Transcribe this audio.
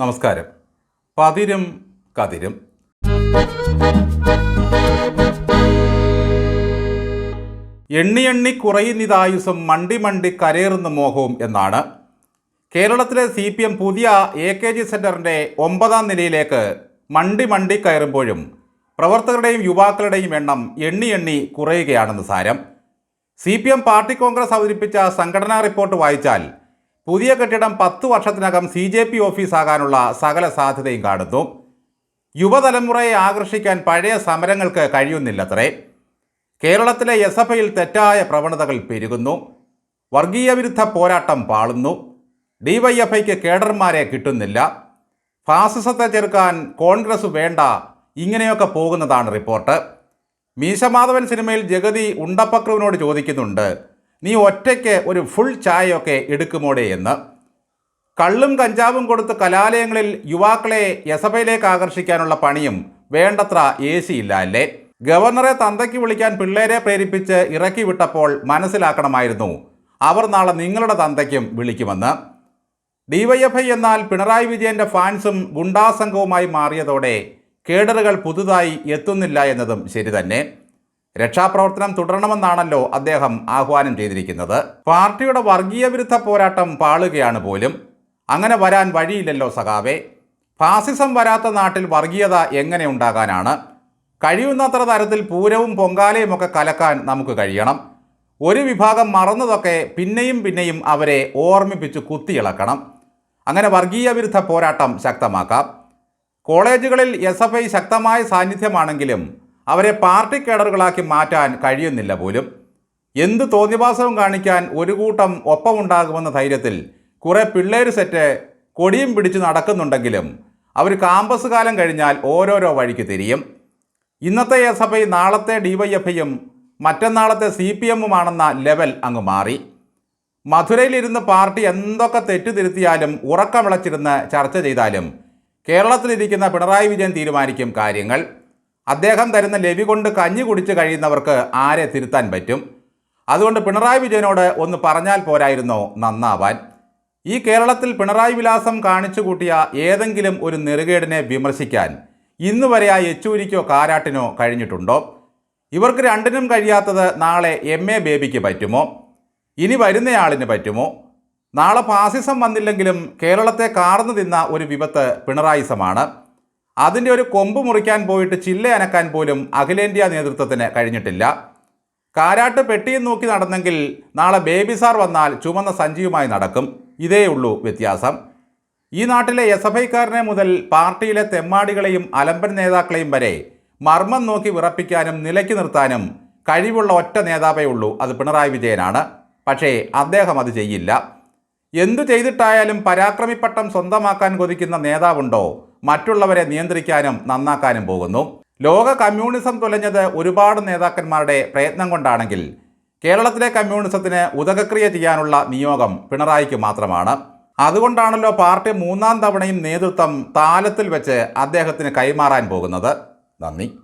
നമസ്കാരം. പതിരും കതിരും. എണ്ണി എണ്ണി കുറയുന്നിതായുസം മണ്ടി മണ്ടി കരയേറുന്ന മോഹവും എന്നാണ്. കേരളത്തിലെ സി പി എം പുതിയ എ കെ ജി സെന്ററിന്റെ ഒമ്പതാം നിലയിലേക്ക് മണ്ടി മണ്ടി കയറുമ്പോഴും പ്രവർത്തകരുടെയും യുവാക്കളുടെയും എണ്ണം എണ്ണി എണ്ണി കുറയുകയാണെന്ന് സാരം. C P M party congress അവതരിപ്പിച്ച സംഘടനാ റിപ്പോർട്ട് വായിച്ചാൽ പുതിയ കെട്ടിടം പത്ത് വർഷത്തിനകം സി ജെ പി ഓഫീസാകാനുള്ള സകല സാധ്യതയും കാണുന്നു. യുവതലമുറയെ ആകർഷിക്കാൻ പഴയ സമരങ്ങൾക്ക് കഴിയുന്നില്ലത്രേ. കേരളത്തിലെ എസ് എഫ് ഐയിൽ തെറ്റായ പ്രവണതകൾ പെരുകുന്നു. വർഗീയ വിരുദ്ധ പോരാട്ടം പാളുന്നു. ഡിവൈഎഫ്ഐക്ക് കേഡർമാരെ കിട്ടുന്നില്ല. ഫാസിസത്തെ ചെറുക്കാൻ കോൺഗ്രസ് വേണ്ട ഇങ്ങനെയൊക്കെ പോകുന്നതാണ് റിപ്പോർട്ട്. മീശമാധവൻ സിനിമയിൽ ജഗതി ഉണ്ടപ്പക്രുവിനോട് ചോദിക്കുന്നുണ്ട് നീ ഒറ്റയ്ക്ക് ഒരു ഫുൾ ചായയൊക്കെ എടുക്കുമോടെ എന്ന്. കള്ളും കഞ്ചാവും കൊടുത്ത് കലാലയങ്ങളിൽ യുവാക്കളെ യസഭയിലേക്ക് ആകർഷിക്കാനുള്ള പണിയും വേണ്ടത്ര ഇല്ല അല്ലേ ഗവർണറെ തന്തയ്ക്ക് വിളിക്കാൻ പിള്ളേരെ പ്രേരിപ്പിച്ച് ഇറക്കി വിട്ടപ്പോൾ മനസ്സിലാക്കണമായിരുന്നു. അവർ നാളെ നിങ്ങളുടെ തന്തയ്ക്കും വിളിക്കുമെന്ന്. ഡിവൈഎഫ്ഐ എന്നാൽ പിണറായി വിജയന്റെ ഫാൻസും ഗുണ്ടാസംഘവുമായി മാറിയതോടെ കേഡറുകൾ പുതുതായി എത്തുന്നില്ല എന്നതും ശരി തന്നെ. രക്ഷാപ്രവർത്തനം തുടരണമെന്നാണല്ലോ അദ്ദേഹം ആഹ്വാനം ചെയ്തിരിക്കുന്നത്. പാർട്ടിയുടെ വർഗീയ വിരുദ്ധ പോരാട്ടം പാളുകയാണ് പോലും. അങ്ങനെ വരാൻ വഴിയില്ലല്ലോ സഖാവേ. ഫാസിസം വരാത്ത നാട്ടിൽ വർഗീയത എങ്ങനെ ഉണ്ടാകാനാണ്? കഴിയുന്നത്ര തരത്തിൽ പൂരവും പൊങ്കാലയും ഒക്കെ കലക്കാൻ നമുക്ക് കഴിയണം. ഒരു വിഭാഗം മറന്നതൊക്കെ പിന്നെയും പിന്നെയും അവരെ ഓർമ്മിപ്പിച്ച് കുത്തിയിളക്കണം. അങ്ങനെ വർഗീയ വിരുദ്ധ പോരാട്ടം ശക്തമാക്കാം. കോളേജുകളിൽ എസ് ശക്തമായ സാന്നിധ്യമാണെങ്കിലും അവരെ പാർട്ടി കേഡറുകളാക്കി മാറ്റാൻ കഴിയുന്നില്ല പോലും. എന്ത് തോന്നിവാസവും കാണിക്കാൻ ഒരു കൂട്ടം ഒപ്പമുണ്ടാകുമെന്ന ധൈര്യത്തിൽ കുറേ പിള്ളേർ സെറ്റ് കൊടിയും പിടിച്ച് നടക്കുന്നുണ്ടെങ്കിലും അവർ കാമ്പസ് കാലം കഴിഞ്ഞാൽ ഓരോരോ വഴിക്ക് തിരിയും. ഇന്നത്തെ എസ് എഫ് ഐ നാളത്തെ ഡിവൈഎഫ്ഐയും മറ്റന്നാളത്തെ സി പി എമ്മുമാണെന്ന ലെവൽ അങ്ങ് മാറി. മധുരയിലിരുന്ന് പാർട്ടി എന്തൊക്കെ തെറ്റുതിരുത്തിയാലും ഉറക്കമിളച്ചിരുന്ന് ചർച്ച ചെയ്താലും കേരളത്തിലിരിക്കുന്ന പിണറായി വിജയൻ തീരുമാനിക്കും കാര്യങ്ങൾ. അദ്ദേഹം തരുന്ന ലവി കൊണ്ട് കഞ്ഞി കുടിച്ച് കഴിയുന്നവർക്ക് ആരെ തിരുത്താൻ പറ്റും? അതുകൊണ്ട് പിണറായി വിജയനോട് ഒന്ന് പറഞ്ഞാൽ പോരായിരുന്നോ നന്നാവാൻ. ഈ കേരളത്തിൽ പിണറായി വിലാസം കാണിച്ചു കൂട്ടിയ ഏതെങ്കിലും ഒരു നെറുകേടിനെ വിമർശിക്കാൻ ഇന്ന് വരെ ആ യെച്ചൂരിക്കോ കാരാട്ടിനോ കഴിഞ്ഞിട്ടുണ്ടോ? ഇവർക്ക് രണ്ടിനും കഴിയാത്തത് നാളെ എം. എ. ബേബിക്ക് പറ്റുമോ? ഇനി വരുന്നയാളിന് പറ്റുമോ? നാളെ ഫാസിസം വന്നില്ലെങ്കിലും കേരളത്തെ കാർന്നു തിന്ന ഒരു വിപത്ത് പിണറായിസമാണ്. അതിന്റെ ഒരു കൊമ്പ് മുറിക്കാൻ പോയിട്ട് ചില്ല അനക്കാൻ പോലും അഖിലേന്ത്യാ നേതൃത്വത്തിന് കഴിഞ്ഞിട്ടില്ല. കാരാട്ട് പെട്ടിയും നോക്കി നടന്നെങ്കിൽ നാളെ ബേബി സാർ വന്നാൽ ചുമന്ന സഞ്ചിയുമായി നടക്കും. ഇതേ ഉള്ളൂ വ്യത്യാസം. ഈ നാട്ടിലെ എസ് എഫ് ഐക്കാരനെ മുതൽ പാർട്ടിയിലെ തെമ്മാടികളെയും അലമ്പൻ നേതാക്കളെയും വരെ മർമ്മം നോക്കി വിറപ്പിക്കാനും നിലയ്ക്ക് നിർത്താനും കഴിവുള്ള ഒറ്റ നേതാവേ ഉള്ളൂ. അത് പിണറായി വിജയനാണ്. പക്ഷേ അദ്ദേഹം അത് ചെയ്യില്ല. എന്തു ചെയ്തിട്ടായാലും പരാക്രമിപ്പട്ടം സ്വന്തമാക്കാൻ കൊതിക്കുന്ന നേതാവുണ്ടോ? മറ്റുള്ളവരെ നിയന്ത്രിക്കാനും നന്നാക്കാനും പോകുന്നു. ലോക കമ്മ്യൂണിസം തുലഞ്ഞത് ഒരുപാട് നേതാക്കന്മാരുടെ പ്രയത്നം കൊണ്ടാണെങ്കിൽ കേരളത്തിലെ കമ്മ്യൂണിസത്തിന് ഉദകക്രിയ ചെയ്യാനുള്ള നിയോഗം പിണറായിക്ക് മാത്രമാണ്. അതുകൊണ്ടാണല്ലോ പാർട്ടി മൂന്നാം തവണയും നേതൃത്വം താലത്തിൽ വെച്ച് അദ്ദേഹത്തിന് കൈമാറാൻ പോകുന്നത്. നന്ദി.